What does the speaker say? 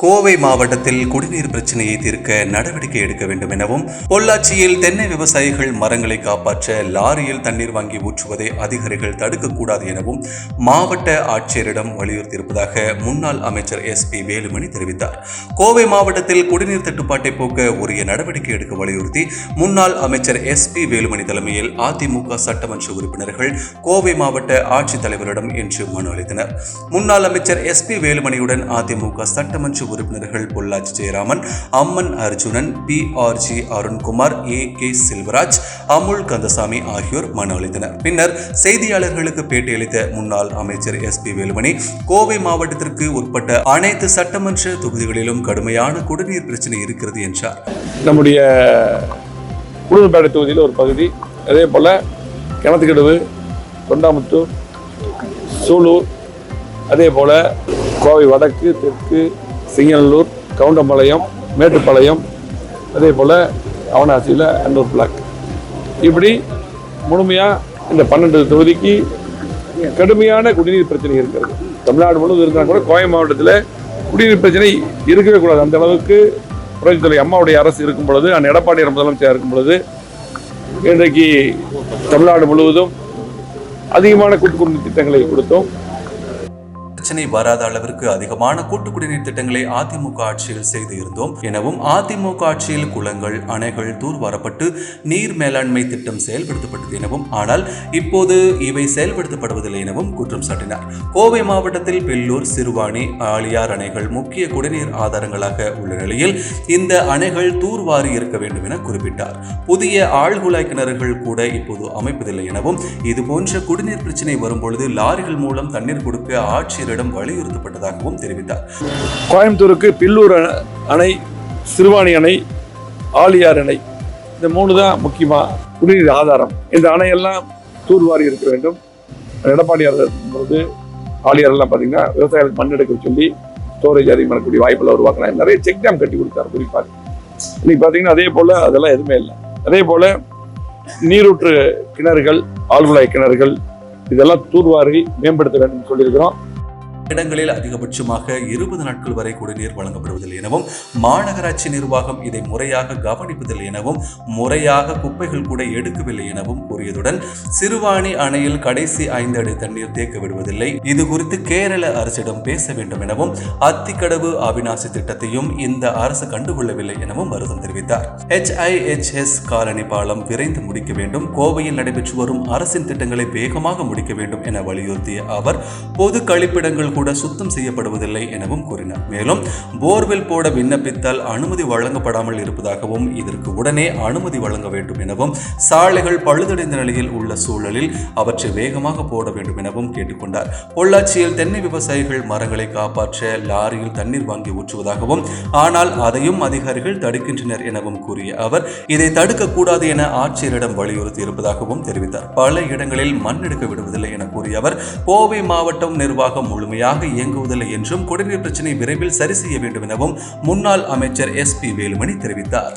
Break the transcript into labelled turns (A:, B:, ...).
A: கோவை மாவட்டத்தில் குடிநீர் பிரச்சனையை தீர்க்க நடவடிக்கை எடுக்க வேண்டும் எனவும் பொள்ளாச்சியில் தென்னை விவசாயிகள் மரங்களை காப்பாற்ற லாரியில் தண்ணீர் வாங்கி ஊற்றுவதை அதிகாரிகள் தடுக்கக்கூடாது எனவும் மாவட்ட ஆட்சியரிடம் வலியுறுத்தியிருப்பதாக முன்னாள் அமைச்சர் எஸ் பி வேலுமணி தெரிவித்தார். கோவை மாவட்டத்தில் குடிநீர் தட்டுப்பாட்டை போக்க உரிய நடவடிக்கை எடுக்க வலியுறுத்தி முன்னாள் அமைச்சர் எஸ் பி வேலுமணி தலைமையில் அதிமுக சட்டமன்ற உறுப்பினர்கள் கோவை மாவட்ட ஆட்சித்தலைவரிடம் இன்று மனு அளித்தனர். முன்னாள் அமைச்சர் எஸ் பி வேலுமணியுடன் அதிமுக சட்டமன்ற உறுப்பினர்கள் Pollachi Jayaraman Amman Arjunan P R G Arunkumar A K Selvaraj Amul Kandasamy ஆகியோர் மனு அளித்தனர் பின்னர் செய்தியாளர்களுக்கு பேட்டியளித்த முன்னாள் அமைச்சர் எஸ். பி. வேலுமணி கோவை மாவட்டத்திற்கு உட்பட்ட அனைத்து சட்டமன்ற தொகுதிகளிலும் கடுமையான குடிநீர் பிரச்சனை இருக்கிறது என்றார்.
B: நம்முடைய உளுந்தூர்பேட்டை தொகுதியில் ஒரு பகுதி அதே போல் கிணத்துக்கடவு தொண்டாமுத்தூர் சூலூர் அதே போல் கோவை வடக்கு தெற்கு சிங்கநல்லூர் கவுண்டம்பாளையம் மேட்டுப்பாளையம் அதே போல் அவனாசியில் அன்னூர் பிளாக் இப்படி முழுமையாக இந்த பன்னெண்டு தொகுதிக்கு கடுமையான குடிநீர் பிரச்சனை இருக்கிறது. தமிழ்நாடு முழுவதும் இருந்தால் கூட கோவை மாவட்டத்தில் குடிநீர் பிரச்சனை இருக்கவே கூடாது. அந்த அளவுக்கு புரட்சித்துறை அம்மாவுடைய அரசு இருக்கும் பொழுது அந்த எடப்பாடியார் முதலமைச்சர் இருக்கும் பொழுது இன்றைக்கு தமிழ்நாடு முழுவதும் அதிகமான கூட்டு குடிநீர் திட்டங்களை கொடுத்தோம்.
A: பிரச்சனை வராத அளவிற்கு அதிகமான கூட்டு குடிநீர் திட்டங்களை அதிமுக ஆட்சியில் செய்து இருந்தோம். எனவும் அதிமுக ஆட்சியில் குளங்கள் அணைகள் தூர்வாரப்பட்டு நீர் மேலாண்மை திட்டம் செயல்படுத்தப்பட்டது எனவும் ஆனால் இப்போது இவை செயல்படுத்தப்படுவதில்லை எனவும் குற்றம் சாட்டினார். கோவை மாவட்டத்தில் பெல்லூர் சிறுவாணி ஆழியார் அணைகள் முக்கிய குடிநீர் ஆதாரங்களாக உள்ள நிலையில் இந்த அணைகள் தூர்வாரி இருக்க வேண்டும் என குறிப்பிட்டார். புதிய ஆழ்குழாய் கிணறுகள் கூட இப்போது அமைப்பதில்லை எனவும் இதுபோன்ற குடிநீர் பிரச்சனை வரும்பொழுது லாரிகள் மூலம் தண்ணீர் கொடுக்க ஆட்சியரிடம் வலியுறுத்தப்பட்டதாகவும் தெரிவித்தார்.
B: கோயம்புத்தூருக்கு பில்லூர் அணை- அணை சிறுவாணி அணை ஆழியார் அணை இந்த மூணு தான் முக்கியமாக குடிநீர் ஆதாரம். இந்த அணையெல்லாம் தூர்வாரி இருக்க வேண்டும். எடப்பாடியார் இருக்கும்போது ஆலியாரெல்லாம் பார்த்தீங்கன்னா விவசாயிகளுக்கு மண் எடுக்க சொல்லி ஸ்டோரேஜ் அதிகம் பண்ணக்கூடிய வாய்ப்புகளை உருவாக்கலாம் நிறைய செக் டேம் கட்டி கொடுத்தாரு குறிப்பாக. இன்னைக்கு பார்த்தீங்கன்னா அதே போல் அதெல்லாம் எதுவுமே இல்லை. அதே போல் நீரூற்று கிணறுகள் ஆழ்குழாய் கிணறுகள் இதெல்லாம் தூர்வாரி மேம்படுத்த வேண்டும் சொல்லியிருக்கிறோம்.
A: இடங்களில் அதிகபட்சமாக இருபது நாட்கள் வரை குடிநீர் வழங்கப்படுவதில்லை எனவும் மாநகராட்சி நிர்வாகம் இதை முறையாக கவனிப்பதில்லை எனவும் முறையாக குப்பைகள் கூட எடுக்கவில்லை எனவும் கூறியதுடன் சிறுவாணி அணையில் கடைசி ஐந்து அடி தண்ணீர் தேக்க விடுவதில்லை. இது குறித்து கேரள அரசிடம் பேச வேண்டும் எனவும் அத்திக்கடவு அவிநாசி திட்டத்தையும் இந்த அரசு கண்டுகொள்ளவில்லை எனவும் வருத்தம் தெரிவித்தார். HIHS காலனி பாலம் விரைந்து முடிக்க வேண்டும். கோவையில் நடைபெற்று வரும் அரசின் திட்டங்களை வேகமாக முடிக்க வேண்டும் என வலியுறுத்திய அவர் பொது கழிப்பிடங்கள் கூட சுத்தம் செய்யப்படுவதில்லை எனவும் கூறினார். மேலும் போர்வெல் போட விண்ணப்பித்தால் அனுமதி வழங்கப்படாமல் இருப்பதாகவும் இதற்கு உடனே அனுமதி வழங்க வேண்டும் எனவும் சாலைகள் பழுதடைந்த நிலையில் உள்ள சூழலில் அவற்றை வேகமாக போட வேண்டும் எனவும் கேட்டுக்கொண்டார். பொள்ளாச்சியில் தென்னை விவசாயிகள் மரங்களை காப்பாற்ற லாரியில் தண்ணீர் வாங்கி ஊற்றுவதாகவும் ஆனால் அதையும் அதிகாரிகள் தடுக்கின்றனர் எனவும் கூறிய அவர் இதை தடுக்கக்கூடாது என ஆட்சியரிடம் வலியுறுத்தி இருப்பதாகவும் தெரிவித்தார். பல இடங்களில் மண் எடுக்க விடுவதில்லை என கூறிய அவர் கோவை மாவட்டம் நிர்வாகம் முழுமையாக இயங்குவதில்லை என்றும் குடிநீர் பிரச்சினை விரைவில் சரி செய்ய வேண்டும் எனவும் முன்னாள் அமைச்சர் எஸ் பி வேலுமணி தெரிவித்தார்.